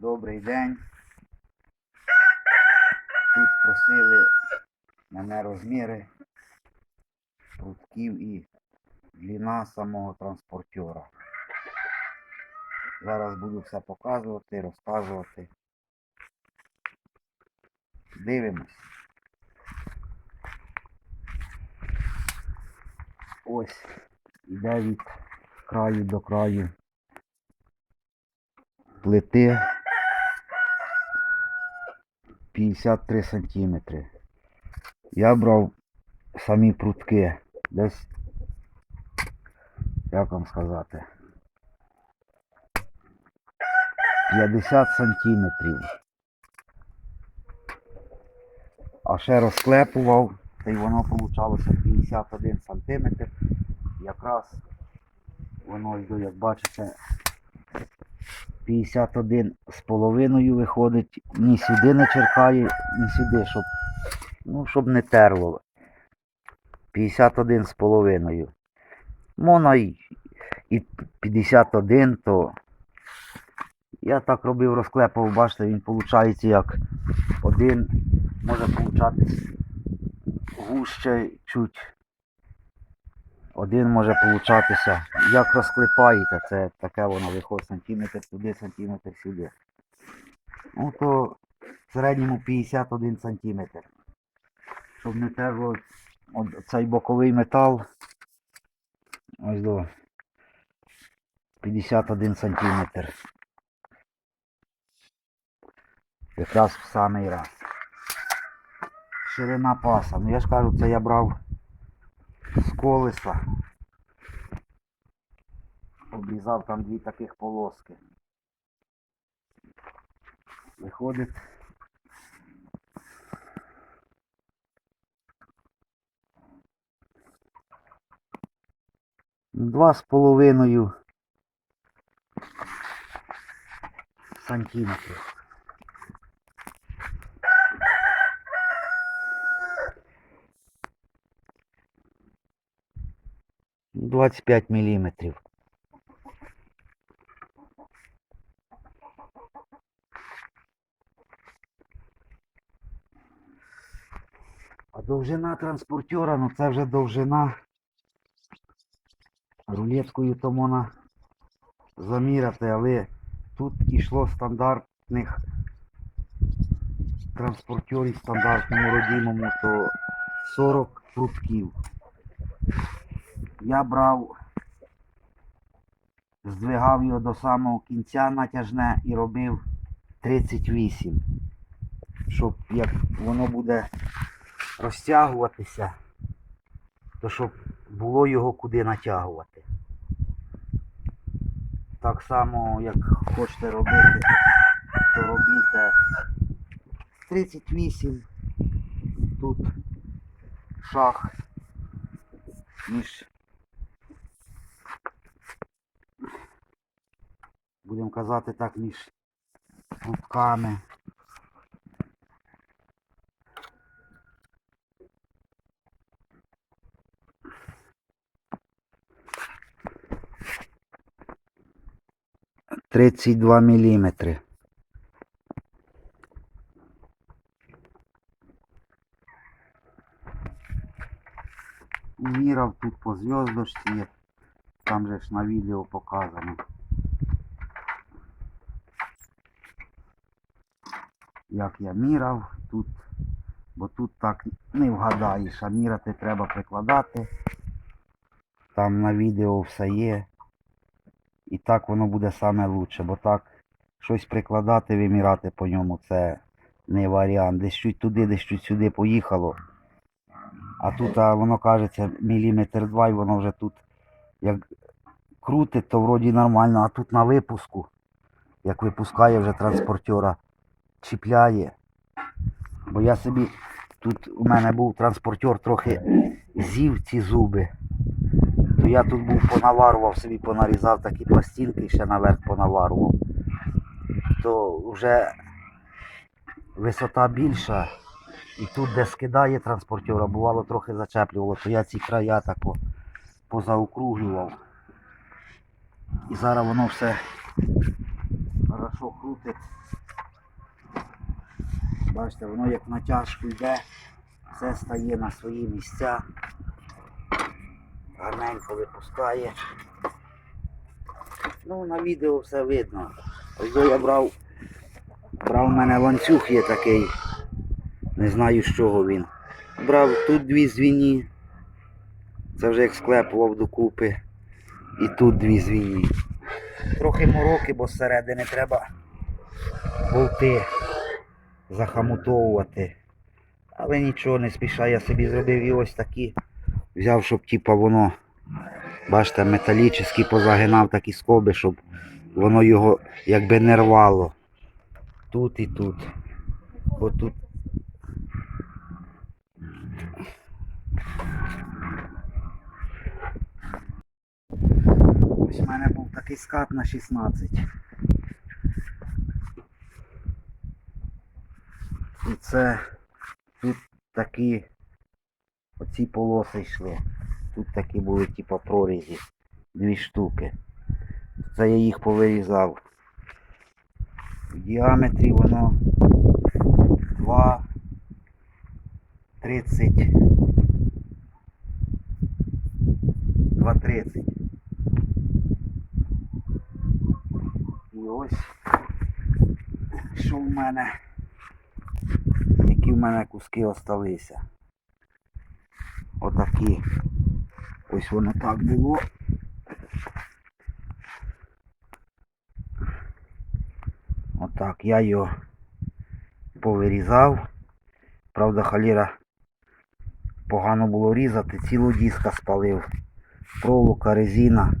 Добрий день. Тут просили мене розміри прутків і длина самого транспортера. Зараз буду все показувати, розказувати. Дивимось. Ось йде від краю до краю плити 53 сантиметри. Я брав самі прутки десь, як вам сказати, 50 сантиметрів. А ще розклепував, та й воно получалося 51 сантиметр. Якраз воно йде, як бачите, 51 з половиною виходить, ні сюди не черкає, ні сюди, щоб, ну, щоб не терло. 51 з половиною. Можна і, і 51, то я так робив, розклепав, бачите, він виходить як один, може получатись гуще чуть. Один може получатися. Як розклепаєте, це таке воно виходить сантиметр туди, сантиметр сюди. Ну то в середньому 51 сантиметр. Щоб не терло цей боковий метал. Ось до 51 сантиметр. Якраз в самий раз. Ширина паса. Ну я ж кажу, це я брав з колеса. Обрізав там дві таких полоски. Виходить. Два з половиною сантиметрів. 25 міліметрів. А довжина транспортера, ну це вже довжина рулеткою то можна заміряти, але тут ішло стандартних транспортерів стандартному родимому, то 40 прудків. Я брав, здвигав його до самого кінця натяжне і робив 38. Щоб як воно буде розтягуватися, то щоб було його куди натягувати. Так само, як хочете робити, то робіть 38. Тут шах між будемо казати так, між прутками. Тридцять два міліметри. Мірав тут по зв'язочці, там же ж на відео показано. Як я мірав тут, бо тут так не вгадаєш, а міряти треба прикладати. Там на відео все є. І так воно буде саме лучше, бо так щось прикладати, виміряти по ньому це не варіант. Десь чуть туди, десь чуть сюди поїхало. А тут а, воно кажеться міліметр два і воно вже тут як крутить, то вроді нормально, а тут на випуску, як випускає вже транспортера, чіпляє. Бо я собі, тут у мене був транспортер трохи з'їв ці зуби. То я тут був понаварував собі, понарізав такі пластинки ще наверх понаварував. То вже висота більша. І тут, де скидає транспортера, бувало трохи зачеплювало, то я ці края тако позаокруглював. І зараз воно все хорошо крутить. Бачите, воно як натяжку йде, все стає на свої місця. Гарненько випускає. Ну, на відео все видно. Ось я брав. Брав у мене ланцюг є такий. Не знаю з чого він. Брав тут дві звіні. Це вже як склепував докупи. І тут дві звіні. Трохи мороки, бо зсередини треба болти захамутовувати. Але нічого не спіша, я собі зробив і ось такі. Взяв, щоб типа воно, бачите, металічні позагинав такі скоби, щоб воно його якби не рвало. Тут і тут. Бо тут. Ось у мене був такий скат на 16. І це тут такі оці полоси йшли. Тут такі були типа прорізі. Дві штуки. Це я їх повирізав. В діаметрі воно 2 30 2,30. І ось що в мене, які в мене куски осталися. Отакі. Ось воно так було. Отак, я його повирізав. Правда, халіра погано було різати, цілу диска спалив. Проволока, резина.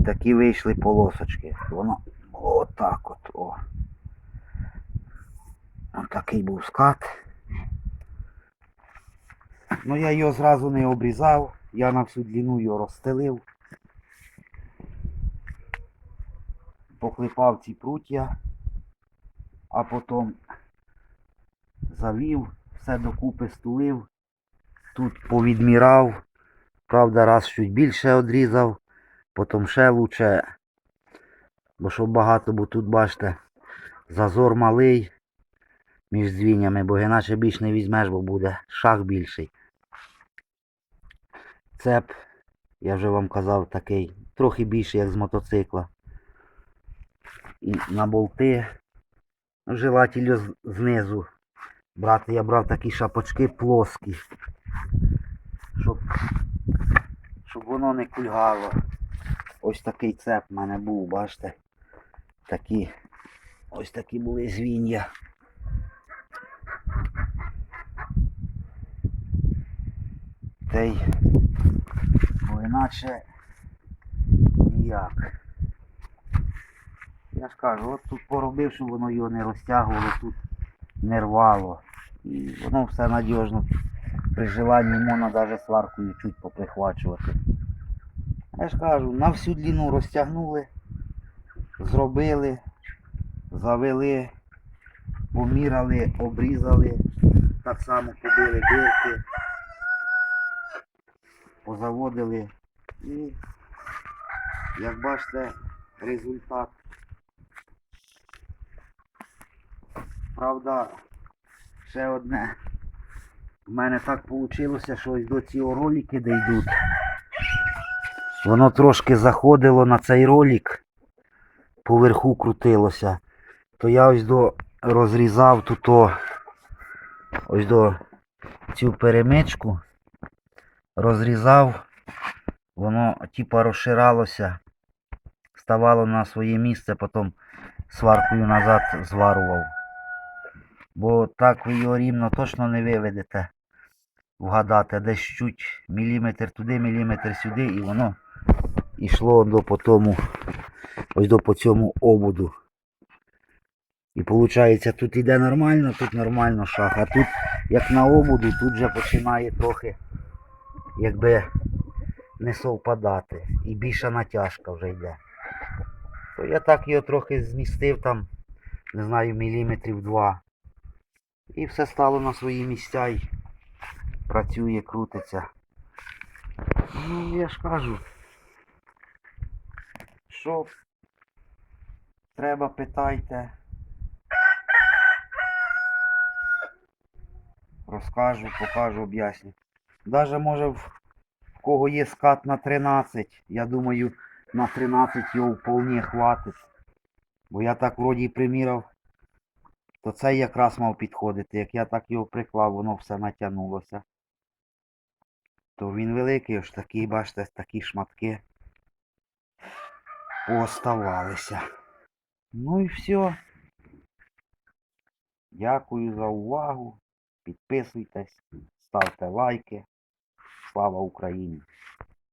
І такі вийшли полосочки. Воно було отак от. Такий був скат. Ну я його зразу не обрізав, я на всю длину його розстелив. Поклепав ці прутья, а потім завів, все докупи стулив, тут повідмірав, правда раз чуть більше одрізав, потім ще лучше, бо щоб багато, бо тут бачите, зазор малий між дзвінями, бо іначе більш не візьмеш, бо буде шаг більший. Цеп, я вже вам казав, такий, трохи більший, як з мотоцикла. І на болти. Ну, Желательно знизу. Брати, я брав такі шапочки плоскі. Щоб, щоб воно не кульгало. Ось такий цеп в мене був, бачите. Такі. Ось такі були звіння. Та й бо іначе ніяк. Я ж кажу, от тут поробив, щоб воно його не розтягувало, тут не рвало. І воно все надіжно. При желанні можна навіть сваркою чуть поприхвачувати. Я ж кажу, на всю длину розтягнули, зробили, завели, поміряли, обрізали, так само побили дирки, позаводили і, як бачите, результат. Правда, ще одне. У мене так вийшло, що ось до цього ролики де йдуть. Воно трошки заходило на цей ролик, поверху крутилося. То я ось до розрізав тут ось до цю перемичку, розрізав, воно типа розширалося, ставало на своє місце, потім сваркою назад зварував. Бо так ви його рівно точно не виведете вгадати, десь чуть міліметр туди, міліметр сюди, і воно йшло до по тому, ось до по цьому обуду. І виходить, тут іде нормально, тут нормально шах, а тут, як на обуду, тут вже починає трохи якби не совпадати. І більша натяжка вже йде. То я так його трохи змістив там, не знаю, міліметрів два. І все стало на свої місця і працює, крутиться. Ну, я ж кажу, що треба, питайте. Розкажу, покажу, об'ясню. Даже може в, кого є скат на 13, я думаю, на 13 його вполне хватить. Бо я так вроді приміряв, то цей якраз мав підходити. Як я так його приклав, воно все натягнулося. То він великий, ось такий, бачите, такі шматки пооставалися. Ну і все. Дякую за увагу. Підписуйтесь, ставте лайки. Слава Україні!